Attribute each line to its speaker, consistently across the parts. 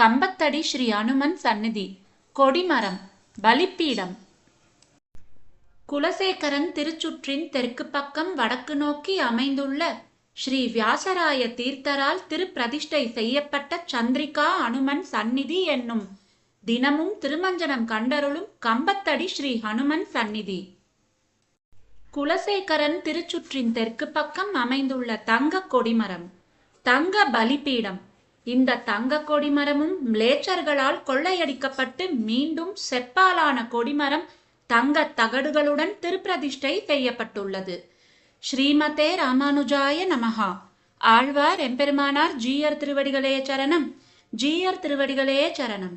Speaker 1: கம்பத்தடி ஸ்ரீ அனுமன் சந்நிதி. கொடிமரம். பலிப்பீடம். குலசேகரன் திருச்சுற்றின் தெற்கு பக்கம் வடக்கு நோக்கி அமைந்துள்ள ஸ்ரீ வியாசராய தீர்த்தரால் திருப்பிரதிஷ்டை செய்யப்பட்ட சந்திரிகா அனுமன் சந்நிதி என்னும் தினமும் திருமஞ்சனம் கண்டருளும் கம்பத்தடி ஸ்ரீ ஹனுமன் சந்நிதி. குலசேகரன் திருச்சுற்றின் தெற்கு பக்கம் அமைந்துள்ள தங்க கொடிமரம். தங்க பலிபீடம் இந்த தங்க கொடிமரமும் மிளேச்சர்களால் கொள்ளையடிக்கப்பட்டு மீண்டும் செப்பாலான கொடிமரம் தங்க தகடுகளுடன் திருப்பிரதிஷ்டை செய்யப்பட்டுள்ளது. ஸ்ரீமதே ராமானுஜாய நமஹா. ஆழ்வார் எம்பெருமானார் ஜீயர் திருவடிகளே சரணம். ஜீயர் திருவடிகளே சரணம்.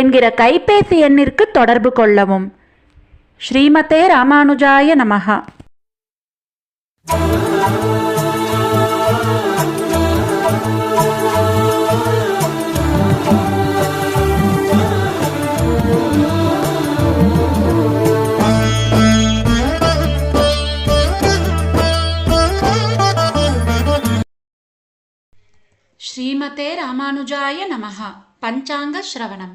Speaker 2: என்கிற கைபேசி எண்ணிற்கு தொடர்பு கொள்ளவும். ஸ்ரீமதே ராமானுஜாய நமகா
Speaker 1: ஸ்ரீமதே ராமானுஜாய நமகா பஞ்சாங்க ஸ்ரவணம்.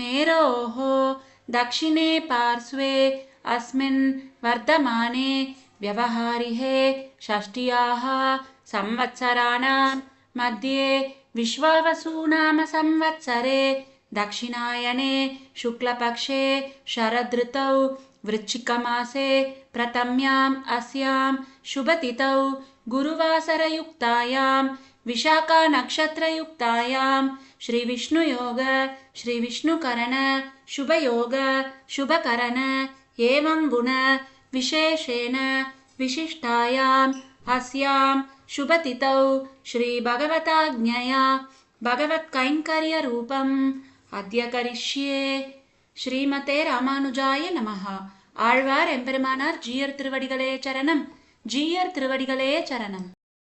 Speaker 1: मेरोः दक्षिणे पार्श्वे अस्मिन् वर्धमाने व्यवहारिहे षष्ट्याः संवत्सराणां मध्ये विश्वावसुनाम संवत्सरे दक्षिणायने शुक्लपक्षे शरदृतौ वृश्चिकमासे प्रथम्याम् अस्यां शुभतिथौ गुरुवासरयुक्तायां विशाखानक्षत्रयुक्तायां श्रीविष्णुयोग श्रीविष्णुकरण शुभयोग शुभकरण एवं गुण विशेषेण विशिष्टायाम् अस्यां शुभतिथौ श्रीभगवताज्ञया भगवत्कैङ्कर्यरूपम् अद्य करिष्ये ஸ்ரீமதே ராமானுஜாய நமஹா ஆழ்வார் எம்பெருமானார் ஜீயர் திருவடிகளே சரணம் ஜீயர் திருவடிகளே சரணம்